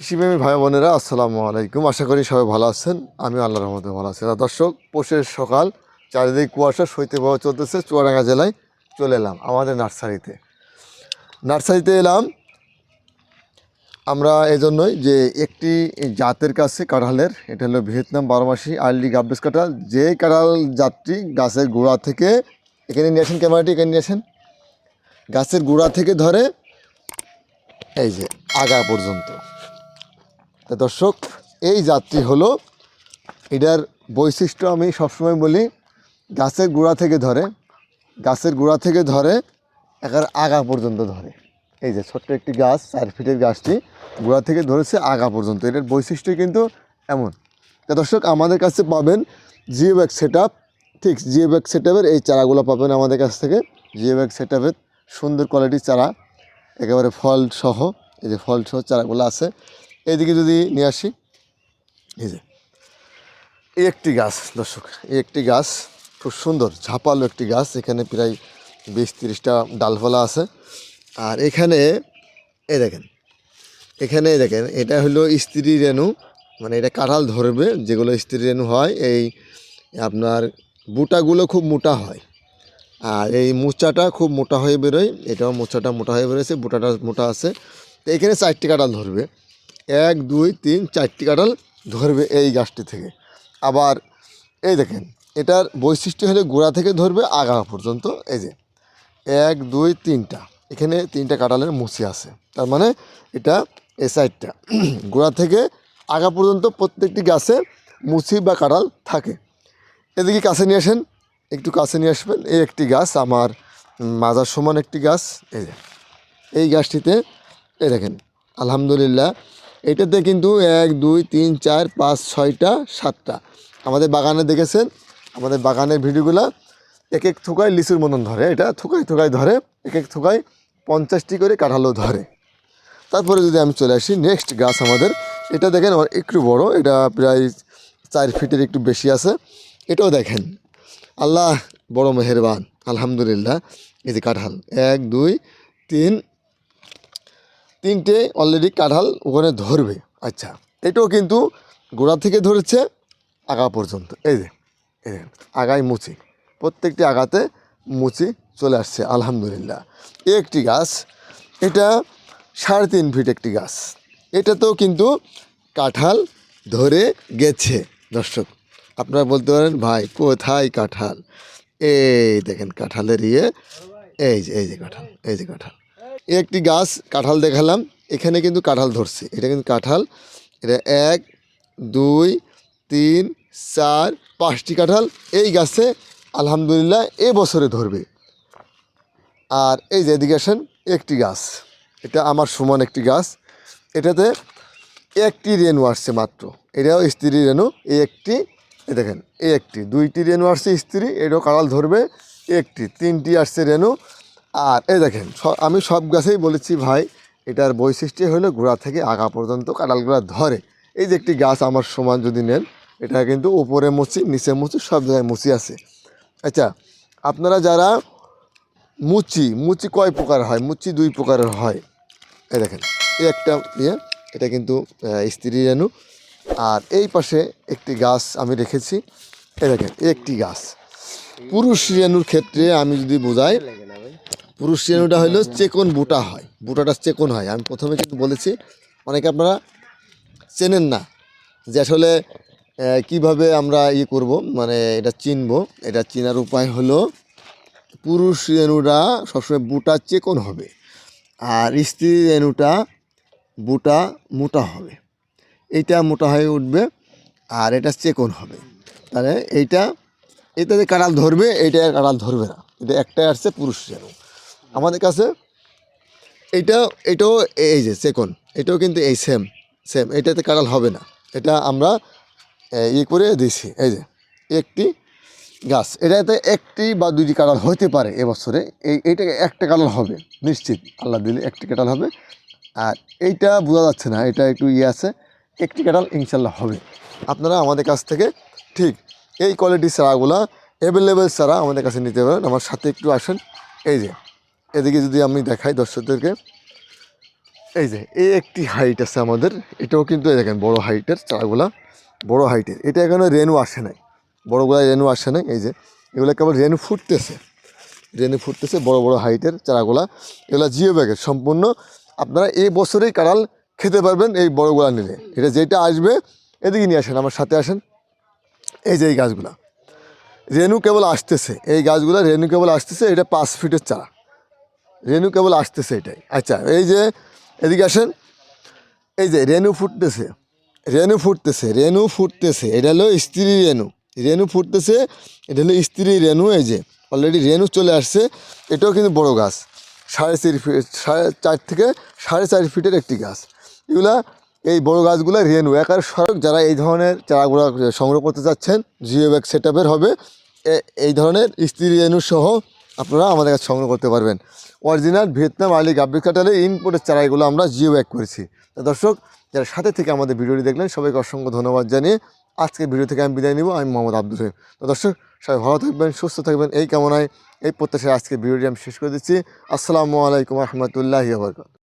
কৃষিপ্রেমী ভাই বোনেরা, আসসালামু আলাইকুম। আশা করি সবাই ভালো আছেন। আমি আল্লাহ রহমতে ভালো আছি। দর্শক, পোষের সকাল, চারিদিক কুয়াশা, শৈত্যপ্রবাহ চলতেছে, চুয়াডাঙ্গা জেলায় চলে এলাম আমাদের নার্সারিতে। নার্সারিতে এলাম আমরা এজন্যই যে একটি জাতের কাছে কাঁঠালের, এটা হলো ভিয়েতনাম বারোমাসি আর্লি গাববেস কাঁঠাল। যে কাঁঠাল জাতটি গাছের গোড়া থেকে, এখানে নিয়ে আসেন ক্যামেরাটি, এখানে নিয়ে আসেন। গাছের গোড়া থেকে ধরে, এই যে আগা পর্যন্ত। তা দর্শক, এই জাতটি হলো এটার বৈশিষ্ট্য আমি সবসময় বলি, গাছের গোড়া থেকে ধরে, গাছের গোড়া থেকে ধরে একার আগা পর্যন্ত ধরে। এই যে ছোট্ট একটি গাছ, চার ফিটের গাছটি গোড়া থেকে ধরেছে আগা পর্যন্ত। এটার বৈশিষ্ট্য কিন্তু এমন। তা দর্শক, আমাদের কাছে পাবেন জিও ব্যাগ সেট আপ ঠিক জিও ব্যাগ সেট এই চারাগুলো পাবেন আমাদের কাছ থেকে। জিও ব্যাগ সেট সুন্দর কোয়ালিটির চারা, একেবারে ফল সহ এই যে ফল সহ চারাগুলো আছে। এইদিকে যদি নিয়ে আসি, এই যে, এই একটি গাছ, দর্শক, এই একটি গাছ খুব সুন্দর, ঝাপালো একটি গাছ, এখানে প্রায় বিশ তিরিশটা ডালফলা আছে। আর এখানে, এই দেখেন, এখানে দেখেন, এটা হলো স্ত্রী রেণু মানে এটা কাঁঠাল ধরবে, যেগুলো স্ত্রী রেণু হয়, এই আপনার বুটাগুলো খুব মোটা হয়। আর এই মোচাটা খুব মোটা হয়ে বেরোয়, এটাও মোচাটা মোটা হয়ে বেরোয়েছে বুটাটা মোটা আছে। তো এখানে চারটি কাঁঠাল ধরবে। এক, দুই, তিন, চারটি কাঁঠাল ধরবে এই গাছটি থেকে। আবার এই দেখেন, এটার বৈশিষ্ট্য হলে গোড়া থেকে ধরবে আগা পর্যন্ত। এই যে, এক, দুই, তিনটা, এখানে তিনটা কাঁঠালের মুচি আছে। তার মানে এটা এ সাইডটা। গোড়া থেকে আগা পর্যন্ত প্রত্যেকটি গাছে মুচি বা কাঁঠাল থাকে। এদিকে কাছে নিয়ে আসেন, একটু কাছে নিয়ে আসবেন। এই একটি গাছ আমার মাজার সমান একটি গাছ। এই যে, এই গাছটিতে, এই দেখেন, আলহামদুলিল্লাহ এটাতে কিন্তু এক, দুই, তিন, চার, পাঁচ, ছয়টা, সাতটা। আমাদের বাগানে দেখেছেন? আমাদের বাগানের ভিডিওগুলো এক এক থোকায় লিচুর মতন ধরে, এটা থোকায় থোকায় ধরে এক এক থোকায় পঞ্চাশটি করে কাঁঠালও ধরে। তারপরে যদি আমি চলে আসি নেক্সট গাছ আমাদের। এটা দেখেন একটু বড়, এটা প্রায় চার ফিটের একটু বেশি আছে। এটাও দেখেন। আল্লাহ বড় মেহেরবান, আলহামদুলিল্লাহ, এই যে কাঁঠাল। এক, দুই, তিন তিনটে অলরেডি কাঁঠাল ওখানে ধরবে। আচ্ছা এটাও কিন্তু গোড়া থেকে ধরেছে আগা পর্যন্ত। এই যে, এই আগায় মুচি। প্রত্যেকটি আগাতে মুচি চলে আসছে, আলহামদুলিল্লাহ। একটি গাছ, এটা সাড়ে তিন ফিট একটি গাছ। এটাতেও কিন্তু কাঁঠাল ধরে গেছে, দর্শক। আপনারা বলতে পারেন, ভাই, কোথায় কাঁঠাল? এই দেখেন, কাঁঠালের ইয়ে এই যে এই যে কাঁঠাল, এই যে কাঁঠাল। একটি গাছ কাঁঠাল দেখালাম। এখানে কিন্তু কাঁঠাল ধরছে। এটা কিন্তু কাঁঠাল। এটা এক, দুই, তিন, চার, পাঁচটি কাঁঠাল এই গাছে আলহামদুলিল্লাহ এ বছরে ধরবে। আর এই যে এদিকে আসেন, একটি গাছ। এটা আমার সমান একটি গাছ। এটাতে একটি রেণু আসছে মাত্র। এটাও স্ত্রী রেণু, এই একটি, এই দেখেন, এই একটি। দুইটি রেণু আসছে স্ত্রী, এটাও কাঁড়াল ধরবে, একটি। তিনটি আসছে রেণু আর এই দেখেন আমি সব গাছেই বলেছি ভাই, এটার বৈশিষ্ট্য হলো গোড়া থেকে আগা পর্যন্ত কাঁড়ালগুলো ধরে। এই যে একটি গাছ আমার সমান যদি নেন, এটা কিন্তু উপরে মুচি নিচে মুচি সব জায়গায় মুচি আছে। আচ্ছা আপনারা যারা মুচি মুচি কয় প্রকার হয়? মুচি দুই প্রকারের হয়। এই দেখেন, এই একটা ইয়ে এটা কিন্তু স্ত্রী রেণু। আর এই পাশে একটি গাছ আমি রেখেছি। এই দেখেন একটি গাছ। পুরুষ রেণুর ক্ষেত্রে আমি যদি বোঝাই পুরুষ রেণুটা হলো চেকন বুটা হয়। বুটাটা চেকন হয়। আমি প্রথমে কিন্তু বলেছি, অনেকে আপনারা চেনেন না যে আসলে কীভাবে আমরা ইয়ে করব মানে এটা চিনব। এটা চেনার উপায় হলো, পুরুষ রেণুটা সবসময় বুটা চেকন হবে আর স্ত্রী রেণুটা বুটা মোটা হবে। এইটা মোটা হয়ে উঠবে আর এটা চেকন হবে। তাহলে এইটা, এটাতে কাঁড়াল ধরবে, এইটা কাঁড়াল ধরবে না। এটা একটাই আসছে পুরুষ রেণু। আমাদের কাছে এইটা এটাও এই যে চেকন এটাও কিন্তু এই সেম সেম এটাতে কাঁড়াল হবে না। এটা আমরা ইয়ে করে দিছি এই যে, একটি গাছ। এটাতে একটি বা দুইটি কাঁঠাল হতে পারে এবছরে। এই এইটা একটা কাঁঠাল হবে, নিশ্চিত। আল্লাহ দিলে একটি কাঁঠাল হবে। আর এইটা বোঝা যাচ্ছে না, এটা একটু ইয়ে আছে। একটি কাঁঠাল ইনশাল্লাহ হবে। আপনারা আমাদের কাছ থেকে ঠিক এই কোয়ালিটির চারাগুলা অ্যাভেলেবেল চারা আমাদের কাছে নিতে পারেন। আমার সাথে একটু আসেন। এই যে এদিকে যদি আমি দেখাই দর্শকদেরকে, এই যে, এই একটি হাইট আছে আমাদের। এটাও কিন্তু দেখেন, বড় হাইটের চারাগুলা, বড় হাইটের এটা এখানে রেনু আসে নাই। বড়গুলা রেনু আসে নাই, এই যে এগুলো কেবল রেনু ফুটতেছে। রেনু ফুটতেছে, বড় বড় হাইটের চারাগুলা। এগুলো জিও ব্যাগের সম্পূর্ণ আপনারা এই বছরেই কাঁড়াল খেতে পারবেন এই বড়গুলা নিলে। এটা যেটা আসবে, এদিকে নিয়ে আসেন, আমার সাথে আসেন। এই যে এই গাছগুলা। রেনু কেবল আসতেছে। এই গাছগুলা রেনু কেবল আসতেছে, এটা পাঁচ ফিটের চারা। রেনু কেবল আসতেছে এটাই। আচ্ছা এই যে, এদিকে আসেন। এই যে, রেনু ফুটতেছে। রেনু ফুটতেছে রেনু ফুটতেছে। এটা হলো স্ত্রী রেনু। রেনু ফুটতেছে, এটা হলো স্ত্রী রেনু, এই যে। অলরেডি রেনু চলে আসছে। এটাও কিন্তু বড় গাছ। সাড়ে চার ফিট সাড়ে চার থেকে সাড়ে চার ফিটের একটি গাছ। এগুলা, এই বড় গাছগুলো রেনু, একার সড়ক যারা এই ধরনের চারাগুলো সংগ্রহ করতে চাচ্ছেন জিও ব্যাগ সেট হবে এই ধরনের স্ত্রী রেনু সহ আপনারা আমাদের কাছে সংগ্রহ করতে পারবেন। অরিজিনাল ভিয়েতনাম আলি গাব্বি কাটালে ইনপোর্টের চারাইগুলো আমরা জিও ব্যাক করেছি। তা দর্শক, যারা সাথে থেকে আমাদের ভিডিওটি দেখলেন, সবাইকে অসংখ্য ধন্যবাদ জানিয়ে আজকের ভিডিও থেকে আমি বিদায় নিব। আমি মোহাম্মদ আব্দুল রহিম। তো দর্শক, সবাই ভালো থাকবেন, সুস্থ থাকবেন, এই কামনায় এই প্রত্যাশায় আজকের ভিডিওটি আমি শেষ করে দিচ্ছি। আসসালামু আলাইকুম রহমতুল্লাহ আবরকাত